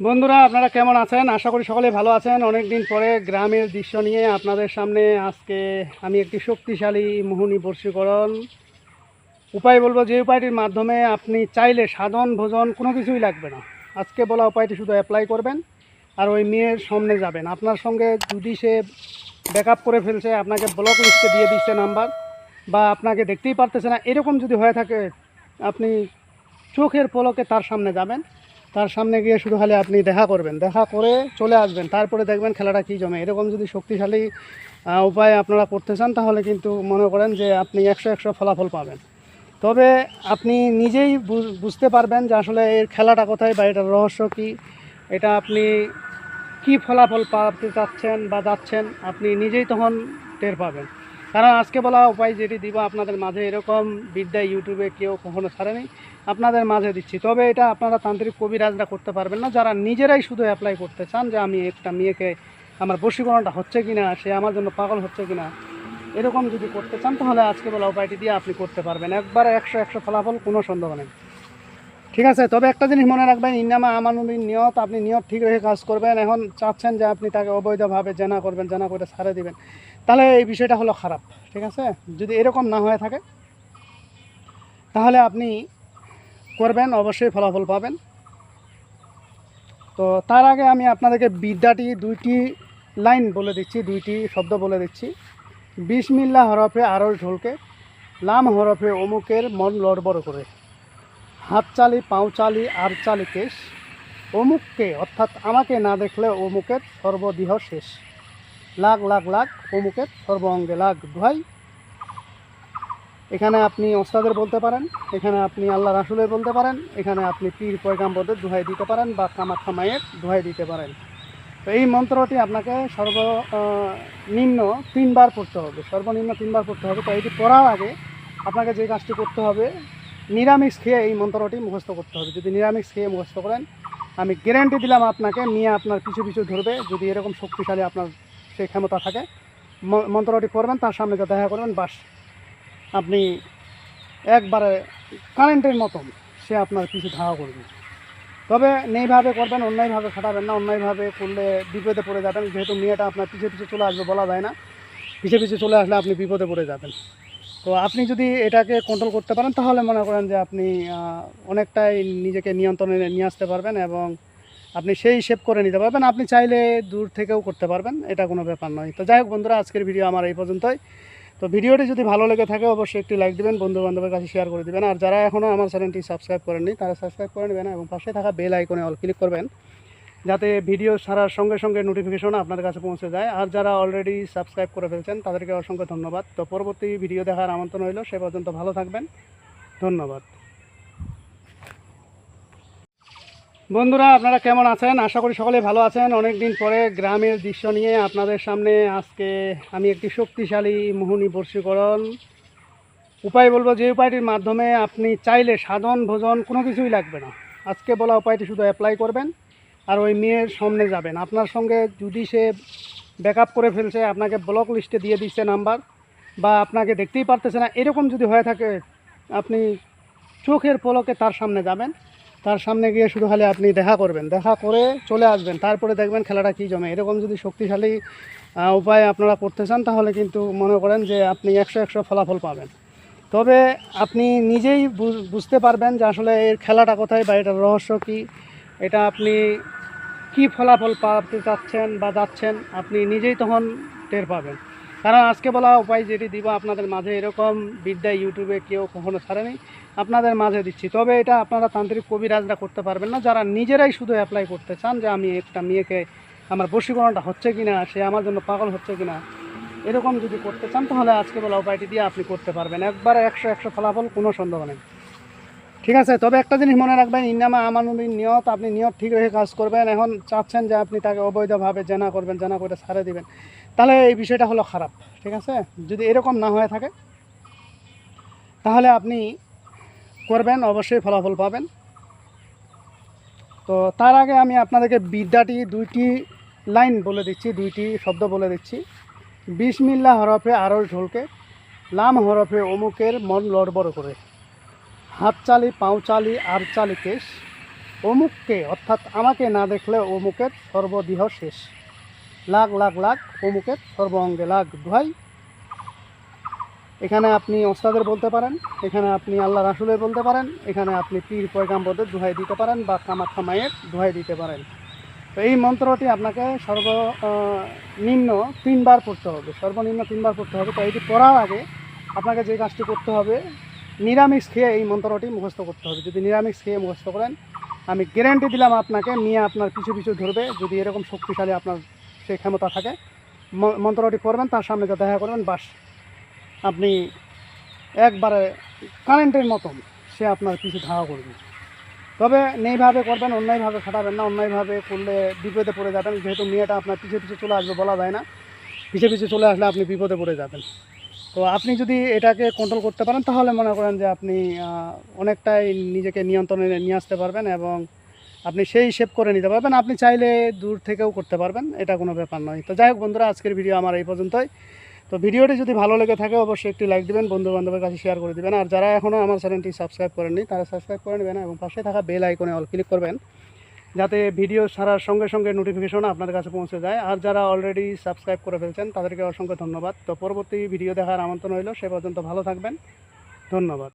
বন্ধুরা, আপনারা কেমন আছেন? আশা করি সকলে ভালো আছেন। অনেক দিন পরে গ্রামের দৃশ্য নিয়ে আপনাদের সামনে আজকে আমি একটি শক্তিশালী মোহনী বর্ষীকরণ। উপায় বলব, যে উপায়টির মাধ্যমে আপনি চাইলে সাধন, ভোজন, কোনো কিছুই লাগবে না। আজকে বলা উপায়টি শুধু অ্যাপ্লাই করবেন আর ওই মেয়ের সামনে যাবেন। আপনার সঙ্গে যদি সে ব্যাকআপ করে ফেলছে, আপনাকে ব্লক লিস্টে দিয়ে দিচ্ছে নাম্বার বা আপনাকে দেখতেই পারতেছে না, এরকম যদি হয়ে থাকে, আপনি চোখের পলকে তার সামনে যাবেন। তার সামনে গিয়ে শুধু খালি আপনি দেখা করবেন, দেখা করে চলে আসবেন, তারপরে দেখবেন খেলাটা কী জমে। এরকম যদি শক্তিশালী উপায় আপনারা করতে চান, তাহলে কিন্তু মনে করেন যে আপনি একশো একশো ফলাফল পাবেন। তবে আপনি নিজেই বুঝতে পারবেন যে আসলে এর খেলাটা কোথায় বা এটার রহস্য কী। এটা আপনি কি ফলাফল পাতে চাচ্ছেন বা যাচ্ছেন, আপনি নিজেই তখন টের পাবেন। কারণ আজকে বলা উপায় যেটি দিব আপনাদের মাঝে, এরকম বিদ্যা ইউটিউবে কেউ কখনো ছাড়েনি। আপনাদের মাঝে দিচ্ছি। তবে এটা আপনারা তান্ত্রিক কবিরাজরা করতে পারবেন না। যারা নিজেরাই শুধু অ্যাপ্লাই করতে চান যে আমি একটা মেয়েকে, আমার বশীকরণটা হচ্ছে কি না সে আমার জন্য পাগল হচ্ছে কি না এরকম যদি করতে চান, তাহলে আজকে বলা উপায়টি দিয়ে আপনি করতে পারবেন। একবার একশো একশো ফলাফল কোনো সন্দেহ নেই। ঠিক আছে, তবে একটা জিনিস মনে রাখবেন ইন্নামা আমানুদ্দিন নিয়ত, আপনি নিয়ত ঠিক রেখে কাজ করবেন। এখন চাচ্ছেন যে আপনি তাকে অবৈধভাবে জানা করবেন, জেনা করে ছাড়ে দিবেন। তাহলে এই বিষয়টা হলো খারাপ, ঠিক আছে? যদি এরকম না হয়ে থাকে, তাহলে আপনি করবেন, অবশ্যই ফলাফল পাবেন। তো তার আগে আমি আপনাদেরকে বিদ্যাটি দুইটি লাইন বলে দিচ্ছি, দুইটি শব্দ বলে দিচ্ছি। বিসমিল্লা হরফে আরস ঢোলকে, লাম হরফে অমুকের মন লড়বড় করে। হাত চালি পাও চালি আর চালি কেশ। অমুককে, অর্থাৎ আমাকে না দেখলে অমুকের সর্বদেহ শেষ। লাখ লাখ লাখ অমুকের সর্ব অঙ্গে লাখ দোহাই এখানে আপনি ওস্তাদের বলতে পারেন, এখানে আপনি আল্লাহ রাসুলের বলতে পারেন, এখানে আপনি পীর পয়গাম্বরদের দোহাই দিতে পারেন বা কামাখ্যা মায়ের দোহাই দিতে পারেন। তো এই মন্ত্রটি আপনাকে সর্ব নিম্ন তিনবার পড়তে হবে, সর্বনিম্ন তিনবার পড়তে হবে। তো এটি পড়ার আগে আপনাকে যে কাজটি করতে হবে নিরামিষ খেয়ে এই মন্ত্রটি মুখস্থ করতে হবে। যদি নিরামিষ খেয়ে মুখস্থ করেন, আমি গ্যারান্টি দিলাম আপনাকে মেয়ে আপনার পিছু পিছু ধরবে। যদি এরকম শক্তিশালী আপনার সেই ক্ষমতা থাকে মন্ত্রটি পড়বেন, তার সামনে যা দেখা করবেন, বাস। আপনি একবারে কারেন্টের মতন সে আপনার পিছু ধাওয়া করবে। তবে নেইভাবে করবেন, অন্যায়ভাবে খাটাবেন না, অন্যায়ভাবে করলে বিপদে পড়ে যাবেন। যেহেতু মেয়েটা আপনার পিছিয়ে পিছিয়ে চলে আসবে বলা যায় না পিছিয়ে পিছিয়ে চলে আসলে আপনি বিপদে পড়ে যাবেন। তো আপনি যদি এটাকে কন্ট্রোল করতে পারেন, তাহলে মনে করেন যে আপনি অনেকটাই নিজেকে নিয়ন্ত্রণে নিয়ে আসতে পারবেন এবং আপনি সেই শেপ করে নিতে পারবেন। আপনি চাইলে দূর থেকেও করতে পারবেন, এটা কোনো ব্যাপার নয়। তো যাই হোক বন্ধুরা, আজকের ভিডিও আমার এই পর্যন্তই। তো ভিডিওটি যদি ভালো লেগে থাকে, অবশ্যই একটি লাইক দিবেন বন্ধু বান্ধবের কাছে শেয়ার করে দিবেন। আর যারা এখনও আমার চ্যানেলটি সাবস্ক্রাইব করেননি, তারা সাবস্ক্রাইব করে নেবেন এবং পাশে থাকা বেল আইকনে অল ক্লিক করবেন। যাতে ভিডিও ছাড়ার সঙ্গে সঙ্গে নোটিফিকেশন আপনার কাছে পৌঁছে যায়। আর যারা অলরেডি সাবস্ক্রাইব করে ফেলছেন, তাদেরকে অসংখ্য ধন্যবাদ। তো পরবর্তী ভিডিও দেখার আমন্ত্রণ রইল, সে পর্যন্ত ভালো থাকবেন। ধন্যবাদ। বন্ধুরা, আপনারা কেমন আছেন? আশা করি সকলে ভালো আছেন। অনেক দিন পরে গ্রামের দৃশ্য নিয়ে আপনাদের সামনে আজকে আমি একটি শক্তিশালী মোহনী বর্ষীকরণ। উপায় বলব, যে উপায়টির মাধ্যমে আপনি চাইলে সাধন, ভোজন কোনো কিছুই লাগবে না। আজকে বলা উপায়টি শুধু অ্যাপ্লাই করবেন। আর ওই মেয়ের সামনে যাবেন আপনার সঙ্গে যদি সে ব্যাকআপ করে ফেলছে, আপনাকে ব্লক লিস্টে দিয়ে দিচ্ছে নাম্বার বা আপনাকে দেখতেই পারতেছে না, এরকম যদি হয়ে থাকে, আপনি চোখের পলকে তার সামনে যাবেন। তার সামনে গিয়ে শুধু খালি আপনি দেখা করবেন। দেখা করে চলে আসবেন। তারপরে দেখবেন খেলাটা কী জমে। এরকম যদি শক্তিশালী উপায় আপনারা করতে চান, তাহলে কিন্তু মনে করেন যে আপনি একশো একশো ফলাফল পাবেন। তবে আপনি নিজেই বুঝতে পারবেন যে আসলে এর খেলাটা কোথায় বা এটার রহস্য কী। এটা আপনি কি ফলাফল পাতে চাচ্ছেন বা যাচ্ছেন, আপনি নিজেই তখন টের পাবেন। কারণ আজকে বলা উপায় যেটি দিব, আপনাদের মাঝে এরকম বিদ্যা ইউটিউবে কেউ কখনো ছাড়েনি। আপনাদের মাঝে দিচ্ছি। তবে এটা আপনারা তান্ত্রিক কবিরাজরা করতে পারবেন না। যারা নিজেরাই শুধু অ্যাপ্লাই করতে চান যে আমি একটা মেয়েকে আমার বশীকরণটা হচ্ছে কি না সে আমার জন্য পাগল হচ্ছে কি না এরকম যদি করতে চান, তাহলে আজকে বলা উপায়টি দিয়ে আপনি করতে পারবেন। একবারে একশো একশো ফলাফল কোনো সন্দেহ নেই। ঠিক আছে, তবে একটা জিনিস মনে রাখবেন ইন্নামা আমানুদ্দিন নিয়ত, আপনি নিয়ত ঠিক রেখে কাজ করবেন। এখন চাচ্ছেন যে আপনি তাকে অবৈধভাবে জানা করবেন, জেনা করে ছাড়ে দিবেন। তাহলে এই বিষয়টা হলো খারাপ, ঠিক আছে? যদি এরকম না হয়ে থাকে, তাহলে আপনি করবেন, অবশ্যই ফলাফল পাবেন। তো তার আগে আমি আপনাদেরকে বিদ্যাটি দুইটি লাইন বলে দিচ্ছি, দুইটি শব্দ বলে দিচ্ছি। বিসমিল্লা হরফে আরস ঢোলকে, লাম হরফে অমুকের মন লড়বড় করে। হাত চালি পাও চালি আর চালি কেশ। অমুককে, অর্থাৎ আমাকে না দেখলে অমুকের সর্বদেহ শেষ। লাখ লাখ লাখ, অমুকের সর্ব অঙ্গে লাখ দোহাই। এখানে আপনি ওস্তাদের বলতে পারেন, এখানে আপনি আল্লাহ রাসুলের বলতে পারেন, এখানে আপনি পীর পয়গাম্বরদের দোহাই দিতে পারেন বা কামাখ্যা মায়ের দোহাই দিতে পারেন। তো এই মন্ত্রটি আপনাকে সর্ব নিম্ন তিনবার পড়তে হবে, সর্বনিম্ন তিনবার পড়তে হবে। তো এটি পড়ার আগে আপনাকে যে কাজটি করতে হবে নিরামিষ খেয়ে এই মন্ত্রটি মুখস্থ করতে হবে। যদি নিরামিষ খেয়ে মুখস্থ করেন, আমি গ্যারেন্টি দিলাম আপনাকে, মিয়া আপনার পিছু পিছু ধরবে। যদি এরকম শক্তিশালী আপনার সেই ক্ষমতা থাকে মন্ত্রটি পড়বেন, তার সামনে যা দেখা করবেন, বাস। আপনি একবারে কারেন্টের মতন সে আপনার পিছু ধাওয়া করবে। তবে নেইভাবে করবেন, অন্যায়ভাবে খাটাবেন না, অন্যায়ভাবে করলে বিপদে পড়ে যাবেন। যেহেতু মেয়েটা আপনার পিছিয়ে পিছিয়ে চলে আসবে বলা যায় না পিছিয়ে পিছিয়ে চলে আসলে আপনি বিপদে পড়ে যাবেন। তো আপনি যদি এটাকে কন্ট্রোল করতে পারেন, তাহলে মনে করেন যে আপনি অনেকটাই নিজেকে নিয়ন্ত্রণে নিয়ে আসতে পারবেন এবং আপনি সেই শেপ করে নিতে পারবেন। আপনি চাইলে দূর থেকেও করতে পারবেন, এটা কোনো ব্যাপার নয়। তো যাই হোক বন্ধুরা, আজকের ভিডিও আমার এই পর্যন্তই। তো ভিডিওটি যদি ভালো লেগে থাকে, অবশ্যই একটি লাইক দিবেন বন্ধু বান্ধবের কাছে শেয়ার করে দিবেন। আর যারা এখনও আমার চ্যানেলটি সাবস্ক্রাইব করেননি, তারা সাবস্ক্রাইব করে নেবেন এবং পাশে থাকা বেল আইকনে অল ক্লিক করবেন। যাতে ভিডিও ছাড়ার সঙ্গে সঙ্গে নোটিফিকেশন আপনাদের কাছে পৌঁছে যায়। আর যারা অলরেডি সাবস্ক্রাইব করে ফেলছেন, তাদেরকে অসংখ্য ধন্যবাদ। তো পরবর্তী ভিডিও দেখার আমন্ত্রণ হইল সে পর্যন্ত ভালো থাকবেন। ধন্যবাদ।